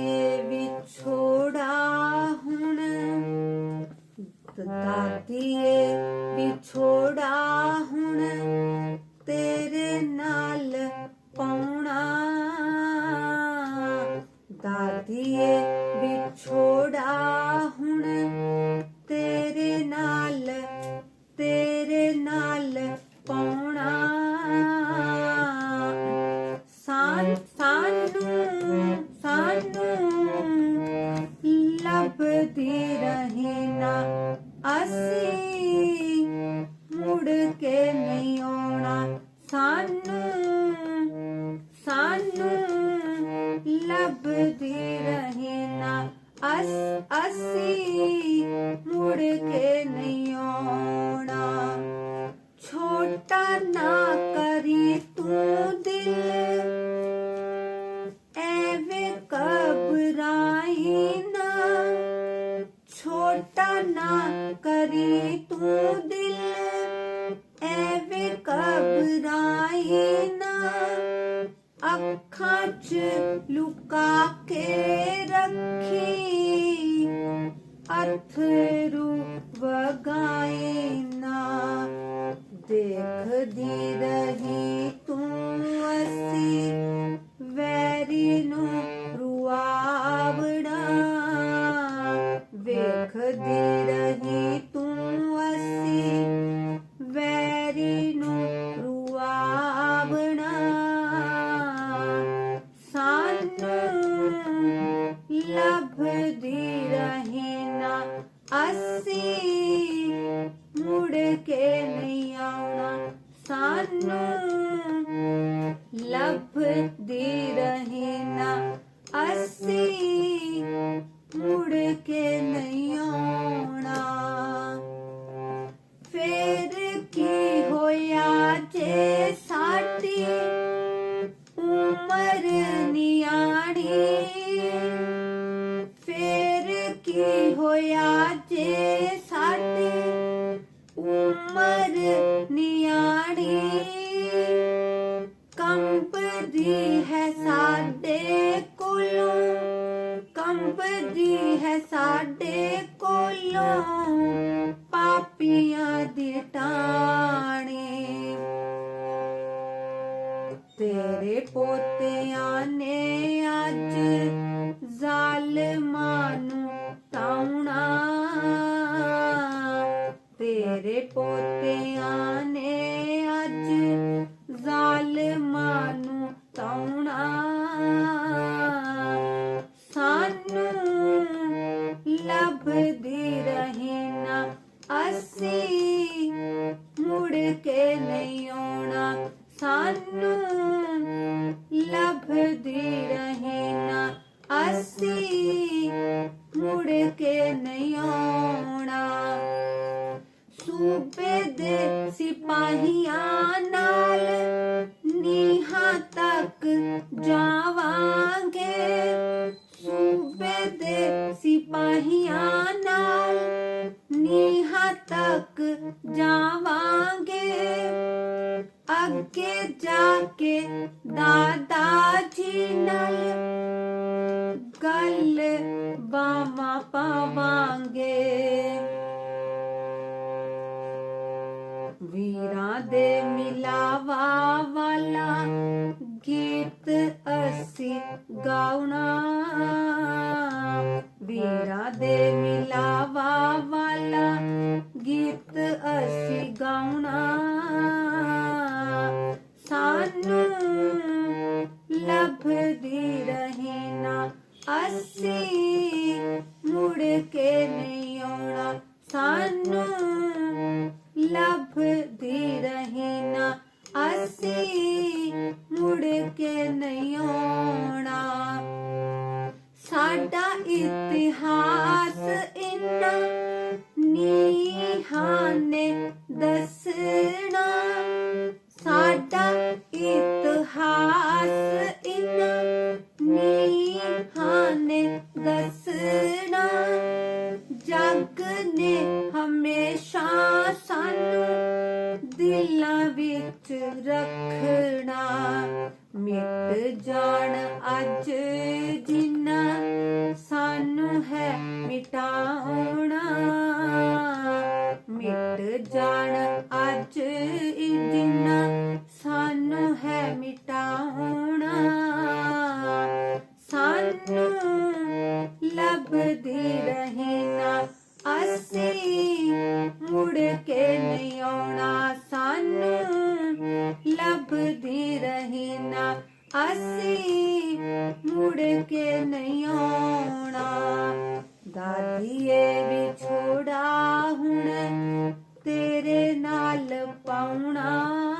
ਏ ਵਿਛੋੜਾ ਹੁਣ। ਦਾਦੀਏ ਵਿਛੋੜਾ ਲੱਭਦੀ ਰਹੇ ਨਾ ਅਸ ਅਸੀਂ ਮੁੜ ਕੇ ਨਹੀਂ ਆਉਣਾ ਛੋਟਾ ਨਾ ਕਰੀ ਤੂੰ ਦਿਲ ਐਵੇਂ ਘਬਰਾਈ ਨਾ ਛੋਟਾ ਨਾ ਕਰੀ ਤੂੰ ਦਿਲ ਐਵੇਂ ਘਬਰਾਈ ਨਾ ਅੱਖਾਂ 'ਚ ਲੁਕਾ ਕੇ ਰੱਖੀ। ਅਥਰੂ ਵਗਾਏ ਨਾ। ਦੇਖਦੀ ਰਹੀ ਲੱਭਦੀ ਰਹੇ ਨਾ ਅਸੀਂ ਮੁੜ ਕੇ ਨਹੀਂ ਆਉਣਾ ਸਾਨੂੰ ਲੱਭਦੀ ਰਹੇ ਨਾ ਅਸੀਂ ਮੁੜ ਕੇ ਨਹੀਂ ਆਉਣਾ ਫੇਰ ਕੀ ਹੋਇਆ ਜੇ ਸਾਡੀ ਤੇਰੇ ਪੋਤਿਆਂ ਨੇ ਅੱਜ ਜ਼ਾਲਮਾਂ ਨੂੰ ਤਾਉਣਾ। ਸਾਨੂੰ ਲੱਭਦੀ ਰਹੇ ਨਾ ਅਸੀਂ, ਮੁੜ ਕੇ ਨਹੀਂ ਆਉਣਾ। ਸਾਨੂੰ ਲੱਭਦੀ ਸਿਪਾਹੀਆਂ ਨਾਲ ਨੀਹਾਂ ਤੱਕ ਜਾਵਾਂਗੇ। ਸੂਬੇ ਦੇ ਸਿਪਾਹੀਆਂ ਨਾਲ ਨੀਹਾਂ ਤੱਕ ਜਾਵਾਂਗੇ। ਅੱਗੇ ਜਾ ਕੇ ਦਾਦਾ ਜੀ ਨਾਲ ਗੱਲ ਬਾਵਾ ਪਾਵਾਂਗੇ। ਵੀਰਾਂ ਦੇ ਮਿਲਾਵਾ ਵਾਲਾ ਗੀਤ ਅਸੀਂ ਗਾਉਣਾ। ਵੀਰਾਂ ਦੇ ਮਿਲਾਵਾ ਵਾਲਾ ਗੀਤ ਅਸੀਂ ਗਾਉਣਾ। ਸਾਨੂੰ ਲੱਭਦੀ ਰਹੇ ਅਸੀਂ, ਮੁੜ ਕੇ ਨਹੀਂ ਆਉਣਾ। ਸਾਨੂੰ ਲੱਭਦੀ ਰਹੇ ਅਸੀਂ ਮੁੜ ਕੇ ਨਹੀਂ ਆਉਣਾ। ਸਾਡਾ ਇਤਿਹਾਸ ਇਨਾ ਨੀਹਾਂ ਨੇ ਦੱਸਣਾ ਨਾ ਅਸੀਂ ਮੁੜ ਕੇ ਨਹੀਂ ਆਉਣਾ। ਸਾਨੂੰ ਲੱਭਦੀ ਰਹੀ ਨਾ ਅਸੀਂ ਮੁੜ ਕੇ ਨਹੀਂ ਆਉਣਾ। ਦਾਦੀਏ ਵੀ ਛੋੜਾ ਹੁਣ ਤੇਰੇ ਨਾਲ ਪਾਉਣਾ।